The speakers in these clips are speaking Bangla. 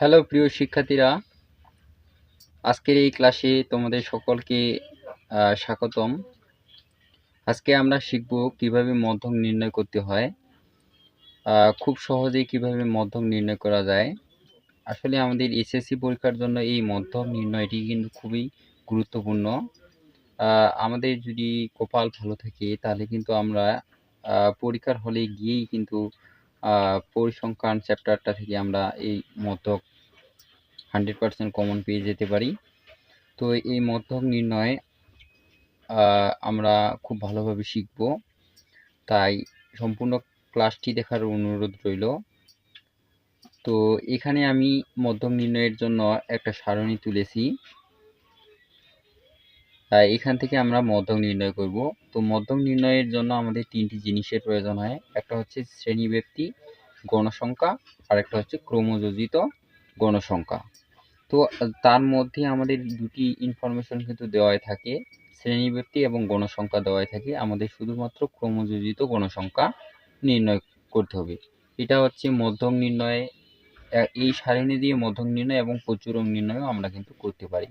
হ্যালো প্রিয় শিক্ষার্থীরা, আজকের এই ক্লাসে তোমাদের সকলকে স্বাগতম। আজকে আমরা শিখব কীভাবে মধ্যক নির্ণয় করতে হয় খুব সহজেই কীভাবে মধ্যক নির্ণয় করা যায়। আসলে আমাদের এসএসসি পরীক্ষার জন্য এই মধ্যক নির্ণয়টি কিন্তু খুবই গুরুত্বপূর্ণ। আমাদের যদি কপাল ভালো থাকে, তাহলে কিন্তু আমরা পরীক্ষার হলে গিয়েই কিন্তু পরিসংখ্যান চ্যাপ্টারটা থেকে আমরা এই মধ্যক হান্ড্রেড পার্সেন্ট কমন পেয়ে যেতে পারি। তো এই মধ্যক নির্ণয়ে আমরা খুব ভালোভাবে শিখব। তাই সম্পূর্ণ ক্লাসটি দেখার অনুরোধ রইল। তো এখানে আমি মধ্যক নির্ণয়ের জন্য একটা সারণী তুলেছি। এখান থেকে আমরা মধ্যক নির্ণয় করব। তো মধ্যক নির্ণয়ের জন্য আমাদের তিনটি জিনিসের প্রয়োজন হয়। একটা হচ্ছে শ্রেণীব্যক্তি গণসংখ্যা আর একটা হচ্ছে ক্রমযোজিত গণসংখ্যা। তো তার মধ্যে আমাদের দুটি ইনফরমেশন কিন্তু দেওয়াই থাকে শ্রেণীব্যক্তি এবং গণসংখ্যা দেওয়াই থাকে। আমাদের শুধুমাত্র ক্রমযোজিত গণসংখ্যা নির্ণয় করতে হবে। এটা হচ্ছে মধ্যম নির্ণয়, এই সারণী দিয়ে মধ্যম নির্ণয় এবং প্রচুরক নির্ণয়ও আমরা কিন্তু করতে পারি।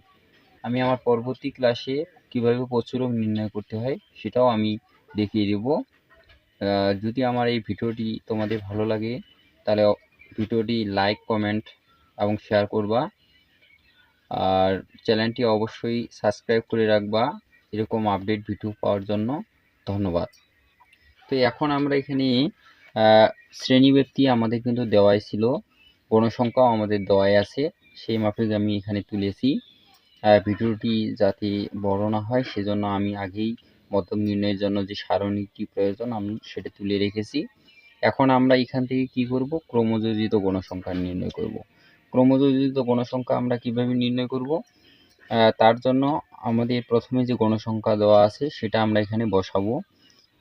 আমি আমার পরবর্তী ক্লাসে কীভাবে প্রচুরক নির্ণয় করতে হয় সেটাও আমি দেখিয়ে দেব। যদি আমার এই ভিডিওটি তোমাদের ভালো লাগে, তাহলে ভিডিওটি লাইক কমেন্ট এবং শেয়ার করবা। আর চ্যানেলটি অবশ্যই সাবস্ক্রাইব করে রাখবা, এরকম আপডেট ভিডিও পাওয়ার জন্য। ধন্যবাদ। তো এখন আমরা এখানে শ্রেণীব্যক্তি আমাদের কিন্তু দেওয়াই ছিল। গণসংখ্যাও আমাদের দেওয়াই আছে। সেই মাফিক আমি এখানে তুলেছি। ভিডিওটি যাতে বড় না হয়, সেজন্য আমি আগেই মধ্যক নির্ণয়ের জন্য যে সারণীটি প্রয়োজন, আমি সেটা তুলে রেখেছি। এখন আমরা এখান থেকে কি করব? ক্রমযোজিত গণসংখ্যা নির্ণয় করব। ক্রমযোজিত গণসংখ্যা আমরা কীভাবে নির্ণয় করব? তার জন্য আমাদের প্রথমে যে গণসংখ্যা দেওয়া আছে, সেটা আমরা এখানে বসাবো।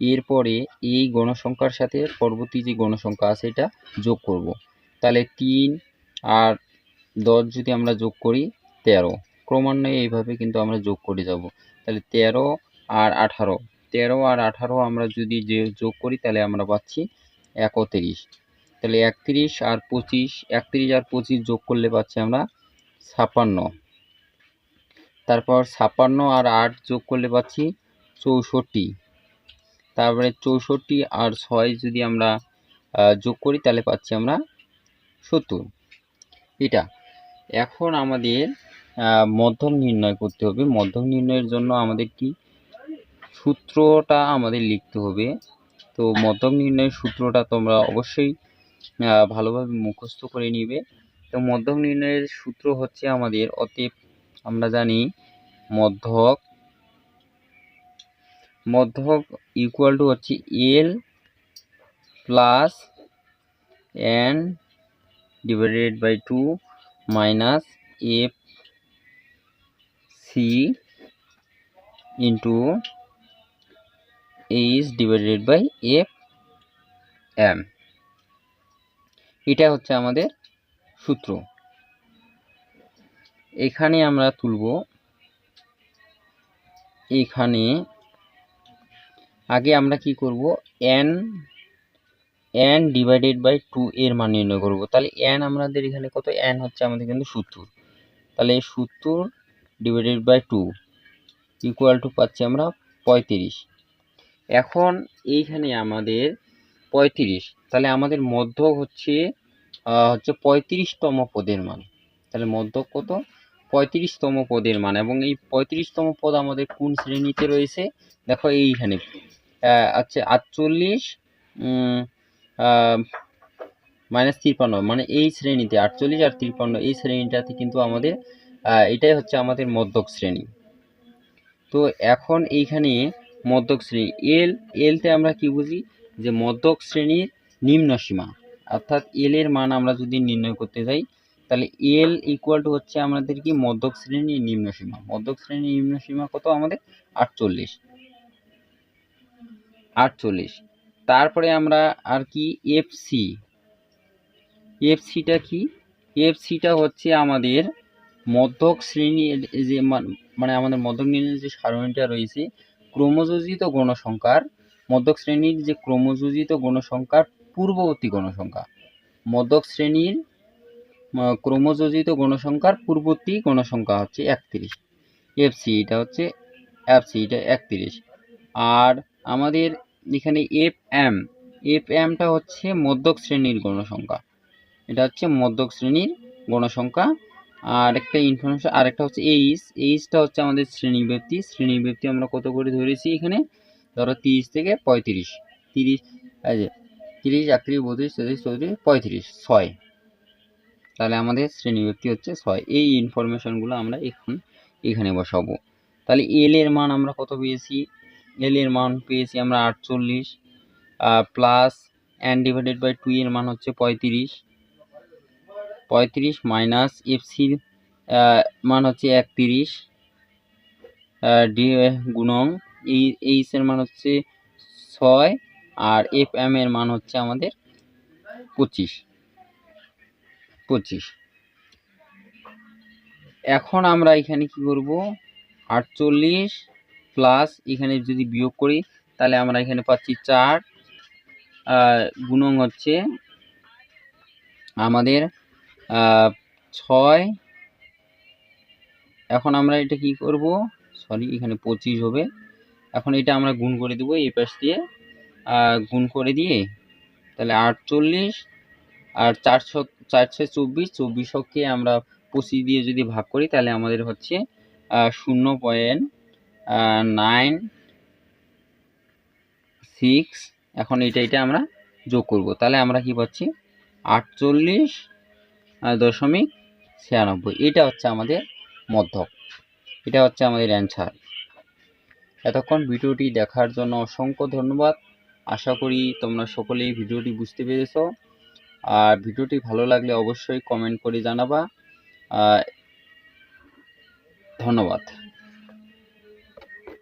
এরপরে এই গণসংখ্যার সাথে পরবর্তী যে গণসংখ্যা আছে, এটা যোগ করব। তাহলে তিন আর দশ যদি আমরা যোগ করি, তেরো। ক্রমান্বয়ে এইভাবে কিন্তু আমরা যোগ করে যাব। তাহলে তেরো আর আঠারো, তেরো আর আঠারো আমরা যদি যে যোগ করি তাহলে আমরা পাচ্ছি একত্রিশ। তাহলে একত্রিশ আর পঁচিশ, একত্রিশ আর পঁচিশ যোগ করলে পাচ্ছি আমরা ছাপান্ন। তারপর ছাপান্ন আর আট যোগ করলে পাচ্ছি চৌষট্টি। তারপরে চৌষট্টি আর ছয় যদি আমরা যোগ করি তাহলে পাচ্ছি আমরা সত্তর। এটা। এখন আমাদের আহ, মধ্যক নির্ণয় করতে হবে। মধ্যম নির্ণয়ের জন্য আমাদের কি? সূত্রটা আমাদের লিখতে হবে। তো মধ্যম নির্ণয়ের সূত্রটা তোমরা অবশ্যই ভালোভাবে মুখস্থ করে নিবে। তো মধ্যম নির্ণয়ের সূত্র হচ্ছে আমাদের অতএব আমরা জানি মধ্যক মধ্যক ইকুয়াল টু হচ্ছে L plus N divided by two minus F C into H divided by F M এটা হচ্ছে আমাদের সূত্র। এখানে আমরা তুলব, এখানে আগে আমরা কি করব? N N divided by two এর মান নির্ণয় করব। তাহলে এন আমাদের এখানে কত? এন হচ্ছে আমাদের কিন্তু সত্তর তাহলে এই সত্তর divided by two equal to পাচ্ছি আমরা পঁয়ত্রিশ। এখন এইখানে আমাদের পঁয়ত্রিশ। তাহলে আমাদের মধ্যক হচ্ছে হচ্ছে পঁয়ত্রিশতম পদের মান। তাহলে মধ্যক কত? পঁয়ত্রিশতম পদের মান। এবং এই পঁয়ত্রিশতম পদ আমাদের কোন শ্রেণীতে রয়েছে? দেখো এইখানে। আচ্ছা আটচল্লিশ মাইনাস তিপ্পান্ন। মানে এই শ্রেণীতে আটচল্লিশ আর তিপ্পান্ন, এই শ্রেণীটাতে কিন্তু আমাদের এটাই হচ্ছে আমাদের মধ্যক শ্রেণি। তো এখন এইখানে মধ্যক শ্রেণি এল এলতে আমরা কি বুঝি? যে মধ্যক শ্রেণির নিম্ন সীমা, অর্থাৎ এল এর মান আমরা যদি নির্ণয় করতে যাই, তাহলে এল ইকুয়াল টু হচ্ছে আমাদের কি? মধ্যক শ্রেণির নিম্ন সীমা। মধ্যক শ্রেণির নিম্ন সীমা কত? আমাদের আটচল্লিশ। আটচল্লিশ। তারপরে আমরা আর কি? এফ সি এফ সিটা কি? এফ সিটা হচ্ছে আমাদের মধ্যক শ্রেণির যে মানে আমাদের মধ্যক নির্ণয়ের যে সারণীটা রয়েছে, ক্রমযোজিত গণসংখ্যার, মধ্যক শ্রেণির যে ক্রমযোজিত গণসংখ্যার পূর্ববর্তী গণসংখ্যা। মধ্যক শ্রেণির ক্রমযোজিত গণসংখ্যার পূর্ববর্তী গণসংখ্যা হচ্ছে একত্রিশ। এফসি এটা হচ্ছে এফসি এটা একত্রিশ। আর আমাদের এখানে এফ এম এফ এমটা হচ্ছে মধ্যক শ্রেণির গণসংখ্যা। এটা হচ্ছে মধ্যক শ্রেণির গণসংখ্যা। আর একটা ইনফরমেশন আর একটা হচ্ছে এইচ এইচটা হচ্ছে আমাদের শ্রেণীব্যক্তি শ্রেণীব্যক্তি আমরা কত করে ধরেছি এখানে? ধরো তিরিশ থেকে পঁয়ত্রিশ। তিরিশ যে, তিরিশ, একত্রিশ, বত্রিশ, তেত্রিশ, চৌত্রিশ, পঁয়ত্রিশ, ছয়। তাহলে আমাদের শ্রেণীব্যক্তি হচ্ছে ছয়। এই ইনফরমেশনগুলো আমরা এখন এখানে বসাবো। তাহলে এল এর মান আমরা কত পেয়েছি? এল এর মান পেয়েছি আমরা আটচল্লিশ plus N divided by two এর মান হচ্ছে পঁয়ত্রিশ। পঁয়ত্রিশ মাইনাস এফসির মান হচ্ছে একত্রিশ ডি গুণং এই এইচ এর মান হচ্ছে ছয় আর এফ এম এর মান হচ্ছে আমাদের পঁচিশ পঁচিশ। এখন আমরা এখানে কি করব? আটচল্লিশ প্লাস এখানে যদি বিয়োগ করি, তাহলে আমরা এখানে পাচ্ছি চার গুণং হচ্ছে আমাদের ছয়। এখন আমরা এটা কি করব? সরি এখানে পঁচিশ হবে। এখন এটা আমরা গুণ করে দেবো এই পাশ দিয়ে। গুণ করে দিয়ে তাহলে আটচল্লিশ। আর চারশো চারশো চব্বিশ চব্বিশকে আমরা পঁচিশ দিয়ে যদি ভাগ করি তাহলে আমাদের হচ্ছে শূন্য পয়েন্ট নাইন সিক্স এখন এটা এটা আমরা যোগ করব। তাহলে আমরা কি পাচ্ছি? আটচল্লিশ দশমিক ছিয়ানব্বই। এটা হচ্ছে আমাদের মধ্যক। এটা হচ্ছে আমাদের অ্যান্সার এতক্ষণ ভিডিওটি দেখার জন্য অসংখ্য ধন্যবাদ। আশা করি তোমরা সকলেই ভিডিওটি বুঝতে পেরেছ। আর ভিডিওটি ভালো লাগলে অবশ্যই কমেন্ট করে জানাবা। ধন্যবাদ।